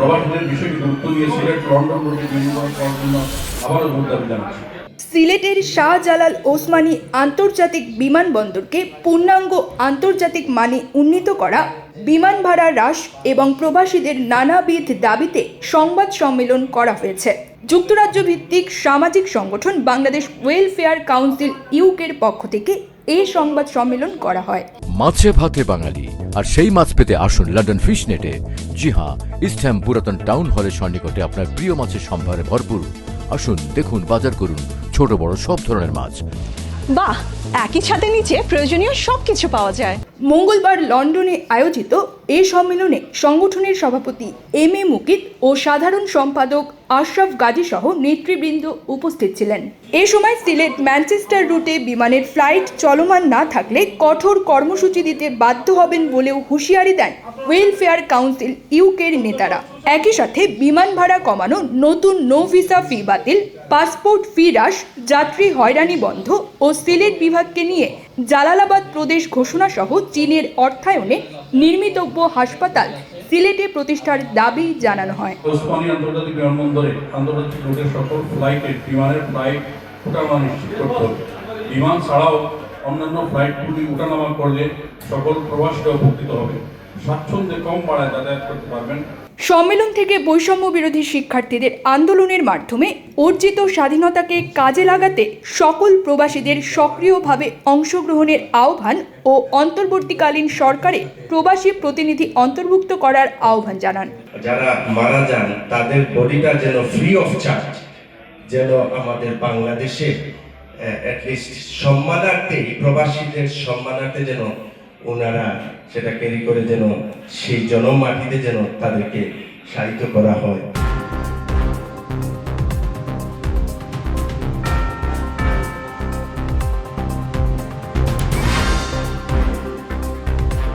প্রবাসীদের বিষয়টি গুরুত্ব দিয়ে সিলেট লন্ডন রুটে বিনিময় করার জন্য আবারও জানাচ্ছি। সিলেটের শাহজালাল ওসমানী আন্তর্জাতিক বিমানবন্দরকে পূর্ণাঙ্গ আন্তর্জাতিক মানে উন্নীত করা বিমান ভাড়া হ্রাস এবং প্রবাসীদের নানাবিধ দাবিতে সংবাদ সম্মেলন করা হয়েছে। যুক্তরাজ্য ভিত্তিক সামাজিক সংগঠন বাংলাদেশ ওয়েলফেয়ার কাউন্সিল ইউকের পক্ষ থেকে এই সংবাদ সম্মেলন করা হয়। মাছে ভাতে বাঙালি আর সেই মাছ পেতে আসুন লন্ডন ফিশ নেটে জি হ্যাঁ ইস্টহ্যাম পুরাতন টাউন হলের সন্নিকটে আপনার প্রিয় মাছের সম্ভারে ভরপুর। আসুন, দেখুন, বাজার করুন, ছোট বড় সব ধরনের মাছ। বাহ, একই ছাদের নিচে প্রয়োজনীয় সবকিছু পাওয়া যায়। মঙ্গলবার লন্ডনে আয়োজিত এই সম্মেলনে সংগঠনের সভাপতি এম এ মুকিত ও সাধারণ সম্পাদক আশরাফ গাজী সহ নেতৃবৃন্দ উপস্থিত ছিলেন। এ সময় সিলেট ম্যানচেস্টার রুটে বিমানের ফ্লাইট চলমান না থাকলে কঠোর কর্মসূচি দিতে বাধ্য হবেন বলেও হুঁশিয়ারি দেন ওয়েলফেয়ার কাউন্সিল ইউকের নেতারা। একই সাথে বিমান ভাড়া কমানো, নতুন নো ভিসা ফি বাতিল, পাসপোর্ট ফি হ্রাস, যাত্রী হয়রানি বন্ধ ও সিলেট বিভাগকে নিয়ে জালালাবাদ প্রদেশ ঘোষণা সহ চীনের অর্থায়নে নির্মিতব্য হাসপাতাল সিলেটে প্রতিষ্ঠার দাবি জানানো হয়। ওসমানী আন্তর্জাতিক বিমানবন্দরে আন্তর্জাতিক রুটের সকল বিমানের ফ্লাইট নিশ্চিত করতে হবে। বিমান ছাড়াও অন্যান্য ফ্লাইটগুলি ওঠানামা করলে সকল প্রবাসীরা উপকৃত হবে। স্বাচ্ছন্দ্যে কম ভাড়ায় যাতায়াত করতে পারবেন। সম্মেলন থেকে বৈষম্য বিরোধী শিক্ষার্থীদের আন্দোলনের মাধ্যমে অর্জিত স্বাধীনতাকে কাজে লাগাতে সকল প্রবাসীদের সক্রিয়ভাবে অংশগ্রহণের আহ্বান ও অন্তর্বর্তীকালীন সরকারে প্রবাসী প্রতিনিধি অন্তর্ভুক্ত করার আহ্বান জানান। যারা মারা যান তাদের বডিটা যেন ফ্রি অফ চার্জ যেন আমাদের বাংলাদেশে অ্যাটলিস্ট সম্মানার্থে প্রবাসীদের সম্মানার্থে যেন ওনারা সেটা ক্যারি করে যেন সেই জনমাটিতে যেন তাদেরকে সাহিত্য করা হয়।